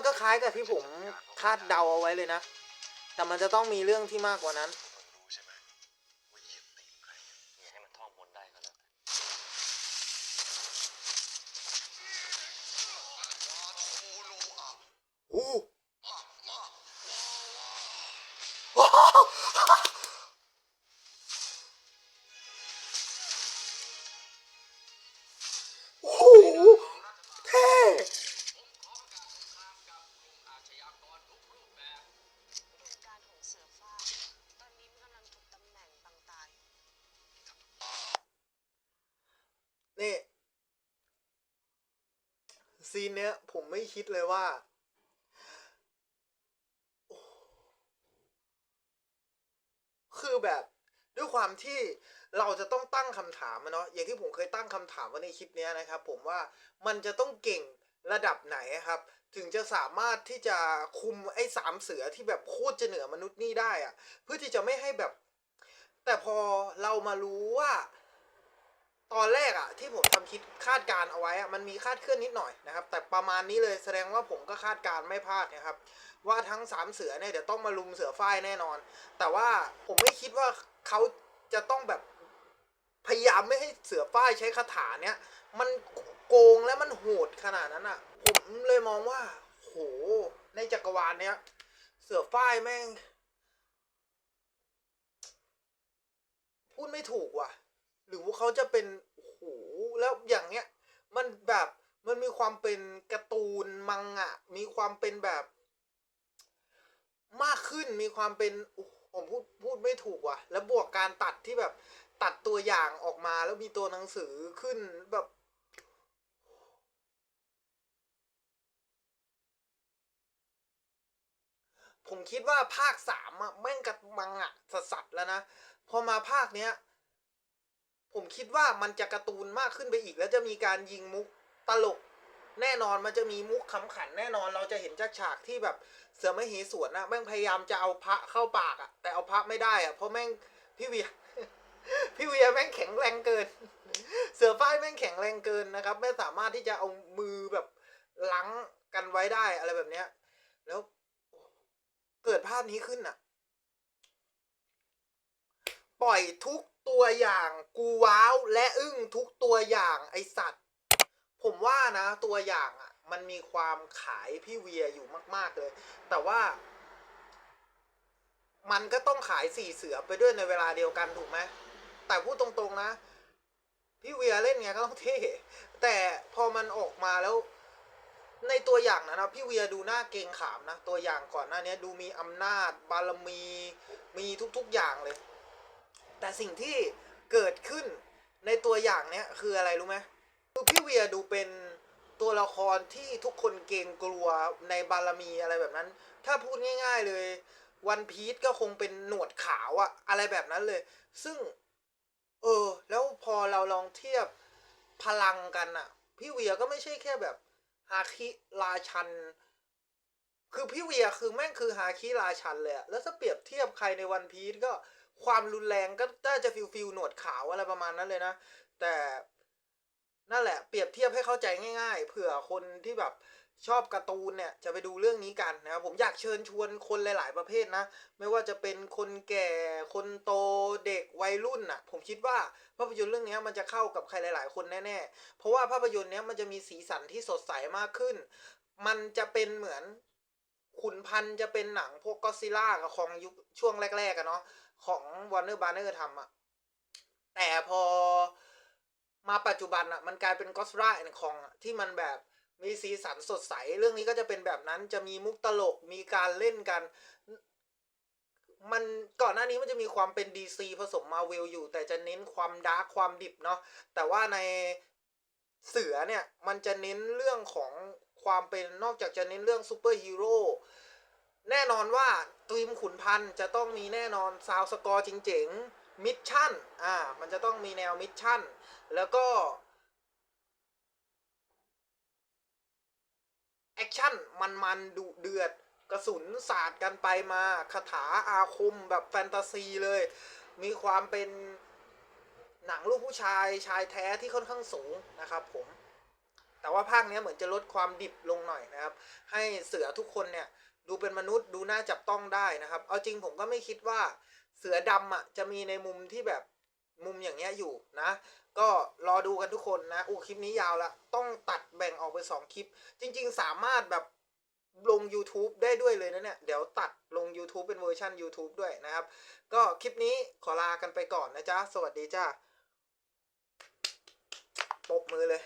มันก็คล้ายกับที่ผมคาดเดาเอาไว้เลยนะ แต่มันจะต้องมีเรื่องที่มากกว่านั้นรู้ใช่ไหมว่าเหยียบตีนใครอ ซีนเนี้ยผมไม่คิดเลยว่า คือแบบด้วยความที่เราจะต้องตั้งคำถามอะเนาะอย่างที่ผมเคยตั้งคำถามไว้ในคลิปเนี้ยนะครับ ผมว่ามันจะต้องเก่งระดับไหนครับ ถึงจะสามารถที่จะคุมไอ้สามเสือที่แบบโคตรจะเหนือมนุษย์นี่ได้อะเพื่อที่จะไม่ให้แบบ แต่พอเรามารู้ว่า ตอนแรกอะที่ผมทำคิดคาดการเอาไว้อะมันมีคาดเคลื่อนนิดหน่อยนะครับ แต่ประมาณนี้เลยแสดงว่าผมก็คาดการไม่พลาดนะครับ ว่าทั้งสามเสือเนี่ยเดี๋ยวต้องมาลุมเสือฝ้ายแน่นอน แต่ว่าผมไม่คิดว่าเขาจะต้องแบบพยายามไม่ให้เสือฝ้ายใช้คาถาเนี่ยมันโกงและมันโหดขนาดนั้นอะ่ะผมเลยมองว่าโหในจักรวาลเนี้ยเสือฝ้ายแม่ง พูดไม่ถูกว่ะ หรือว่าเขาจะเป็นโอ้โหแล้วอย่างเนี้ยมันแบบมันมีความเป็นการ์ตูนมังงะมีความเป็นแบบ มากขึ้นมีความเป็นผมพูดพูดไม่ถูกว่ะ แล้วบวกการตัดที่แบบตัดตัวอย่างออกมาแล้วมีตัวหนังสือขึ้นแบบผมคิดว่าภาคสามอะแม่งกระมังอะสัสๆแล้วนะ พอมาภาคเนี้ย ผมคิดว่ามันจะการ์ตูนมากขึ้นไปอีก แล้วจะมีการยิงมุกตลก แน่นอนมันจะมีมุกขำขันแน่นอนเราจะเห็นจากฉากที่แบบเสือมเหสวนนะแม่งพยายามจะเอาพระเข้าปากอะแต่เอาพระไม่ได้อะเพราะแม่งพี่เวียพี่เวียแม่งแข็งแรงเกิน เสือฝ้ายแม่งแข็งแรงเกินนะครับ ไม่สามารถที่จะเอามือแบบลังกันไว้ได้อะไรแบบเนี้ย แล้วเกิดภาพนี้ขึ้นอะ ปล่อยทุกตัวอย่างกูว้าวและอึ้งทุกตัวอย่างไอสัตว์ ผมว่านะตัวอย่างอะ มันมีความขายพี่เวียอยู่มาก ๆเลย แต่ว่า มันก็ต้องขายสี่เสือไปด้วยในเวลาเดียวกันถูกไหมแต่พูดตรงๆนะ พี่เวียเล่นไงก็ต้องเท่แต่พอมันออกมาแล้วในตัวอย่างนะนะพี่เวียดูหน้าเกงขามนะ ตัวอย่างก่อนหน้านี้ดูมีอำนาจบารมี มีทุกๆอย่างเลย แต่สิ่งที่เกิดขึ้นในตัวอย่างเนี้ยคืออะไรรู้ไหมคือพี่เวียดูเป็นตัวละครที่ทุกคนเกรงกลัวในบารมีอะไรแบบนั้น ถ้าพูดง่าย ๆเลย วันพีทก็คงเป็นหนวดขาวอะอะไรแบบนั้นเลย ซึ่ง เออ แล้วพอเราลองเทียบพลังกันอะพี่เวียก็ไม่ใช่แค่แบบฮาคิราชัน คือพี่เวียคือแม่งคือฮาคิราชันเลยแล้วถ้าเปรียบเทียบใครในวันพีทก็ ความรุนแรงก็น่าจะฟิลฟิลหนวดขาวอะไรประมาณนั้นเลยนะ แต่นั่นแหละเปรียบเทียบให้เข้าใจง่ายๆเผื่อคนที่แบบชอบการ์ตูนเนี่ยจะไปดูเรื่องนี้กันนะครับผมอยากเชิญชวนคนหลาย ๆ ประเภทนะ ไม่ว่าจะเป็นคนแก่คนโตเด็กวัยรุ่นน่ะ ผมคิดว่าภาพยนตร์เรื่องนี้มันจะเข้ากับใครหลาย ๆ คนแน่ ๆ เพราะว่าภาพยนตร์เนี้ยมันจะมีสีสันที่สดใสมากขึ้น มันจะเป็นเหมือนขุนพันธ์จะเป็นหนังพวกก็ซิล่ากับของยุคช่วงแรกๆอะเนาะ ของวอร์เนอร์บาร์เนอร์ทำอะแต่พอมาปัจจุบันอะมันกลายเป็นก็ซิล่าแอนคองที่มันแบบมีสีสันสดใส เรื่องนี้ก็จะเป็นแบบนั้นจะมีมุกตลกมีการเล่นกัน มันก่อนหน้านี้มันจะมีความเป็น DC ผสมมาเวลอยู่ แต่จะเน้นความดาร์กความดิบเนาะแต่ว่าในเสือเนี่ย มันจะเน้นเรื่องของความเป็นนอกจากจะเน้นเรื่องซูเปอร์ฮีโร่แน่นอนว่า ทีมขุนพันธ์จะต้องมีแน่นอนซาวสกอร์จริงๆมิชชั่นอ่ามันจะต้องมีแนวมิชชั่น แล้วก็แอคชั่นมันๆดุเดือดกระสุนสาดกันไปมาคาถาอาคมแบบแฟนตาซีเลย มีความเป็นหนังลูกผู้ชายชายแท้ที่ค่อนข้างสูงนะครับผม แต่ว่าภาคนี้เหมือนจะลดความดิบลงหน่อยนะครับ ให้เสือทุกคนเนี่ย ดูเป็นมนุษย์ดูน่าจับต้องได้นะครับ เอาจริงผมก็ไม่คิดว่าเสือดำอะจะมีในมุมที่แบบมุมอย่างเงี้ยอยู่นะ ก็รอดูกันทุกคนนะอู้คลิปนี้ยาวละต้องตัดแบ่งออกเป็นสองคลิป จริง ๆ สามารถแบบลง YouTube ได้ด้วยเลยนะเนี่ย เดี๋ยวตัดลง YouTube เป็นเวอร์ชัน YouTube ด้วยนะครับ ก็คลิปนี้ขอลากันไปก่อนนะจ๊ะ สวัสดีจ้าปบมือเลย